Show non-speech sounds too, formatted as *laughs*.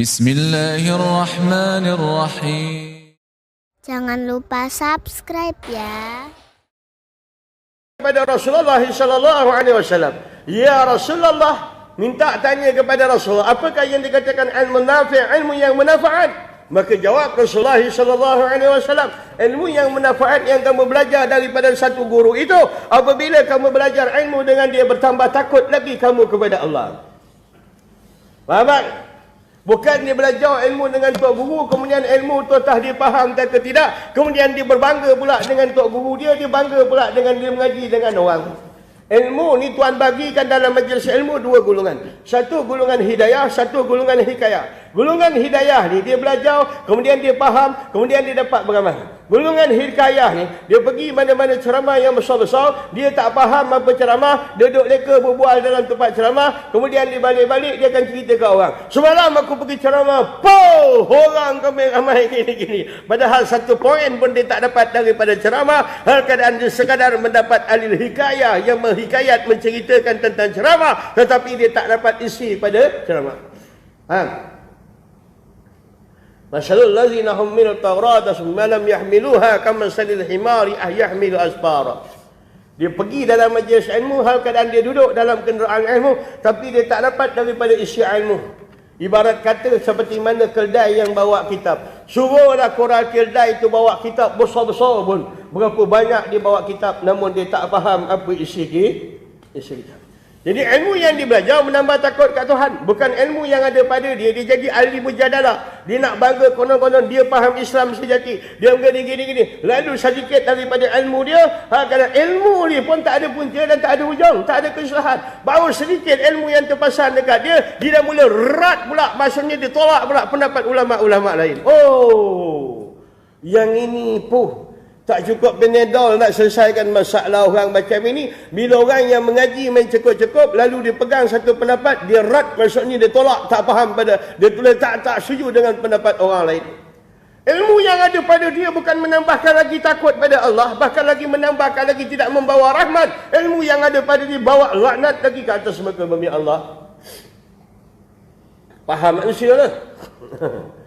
Bismillahirrahmanirrahim. Jangan lupa subscribe ya. kepada Rasulullah sallallahu alaihi wasallam. Ya Rasulullah, minta tanya kepada Rasul, apakah yang dikatakan ilmu nafi', ilmu yang manfaat? Maka jawab Rasulullah sallallahu alaihi wasallam, ilmu yang manfaat yang kamu belajar daripada satu guru itu apabila kamu belajar ilmu dengan dia bertambah takut lagi kamu kepada Allah. Faham tak? Bukan dia belajar ilmu dengan tok guru, kemudian ilmu tu tak dia faham ke tidak. Kemudian dia berbangga pula dengan tok guru dia, dia bangga pula dengan dia mengaji dengan orang. Ilmu ni Tuhan bagikan dalam majlis ilmu dua golongan. Satu golongan hidayah, satu golongan hikayah. Golongan hidayah ni dia belajar, kemudian dia faham, kemudian dia dapat beramal. Golongan hikayah ni, dia pergi mana-mana ceramah yang besar-besar, dia tak faham apa ceramah, duduk leka berbual dalam tempat ceramah, kemudian dia balik-balik, dia akan cerita ke orang. Semalam aku pergi ceramah, pow, orang kami ramai *laughs* gini-gini. Padahal satu poin pun dia tak dapat daripada ceramah, hal keadaan dia sekadar mendapat alil hikayah yang menghikayat menceritakan tentang ceramah, tetapi dia tak dapat isi pada ceramah. Faham? Masalul ladzina humilu tawrata summa lam yahmiluha kama salil himari ah yahmilu asfara. Dia pergi dalam majlis ilmu hal keadaan dia duduk dalam kenderaan ilmu tapi dia tak dapat daripada isi ilmu. Ibarat kata seperti mana keldai yang bawa kitab. Suruhlah korang keldai itu bawa kitab besar-besar pun. Berapa banyak dia bawa kitab namun dia tak faham apa isi isi kitab. Jadi ilmu yang dia belajar menambah takut kat Tuhan. Bukan ilmu yang ada pada dia. Dia jadi ahli mujadalah. Dia nak bangga konon-konon dia faham Islam sejati. Dia menggini gini gini. Lalu sedikit daripada ilmu dia. Ha, kerana ilmu ni pun tak ada punca dan tak ada hujung. Tak ada kesalahan. Baru sedikit ilmu yang terpasang dekat dia. Dia dah mula rat pula. Maksudnya dia tolak pula pendapat ulama-ulama lain. Oh. Yang ini pun tak cukup penedol nak selesaikan masalah orang macam ini. Bila orang yang mengaji main cukup-cukup, lalu dia pegang satu pendapat, dia rat maksudnya dia tolak, tak faham pada, dia tulis tak tak setuju dengan pendapat orang lain. Ilmu yang ada pada dia bukan menambahkan lagi takut pada Allah, bahkan lagi menambahkan lagi tidak membawa rahmat. Ilmu yang ada pada dia bawa laknat lagi ke atas muka bumi Allah. Faham manusia lah. *laughs*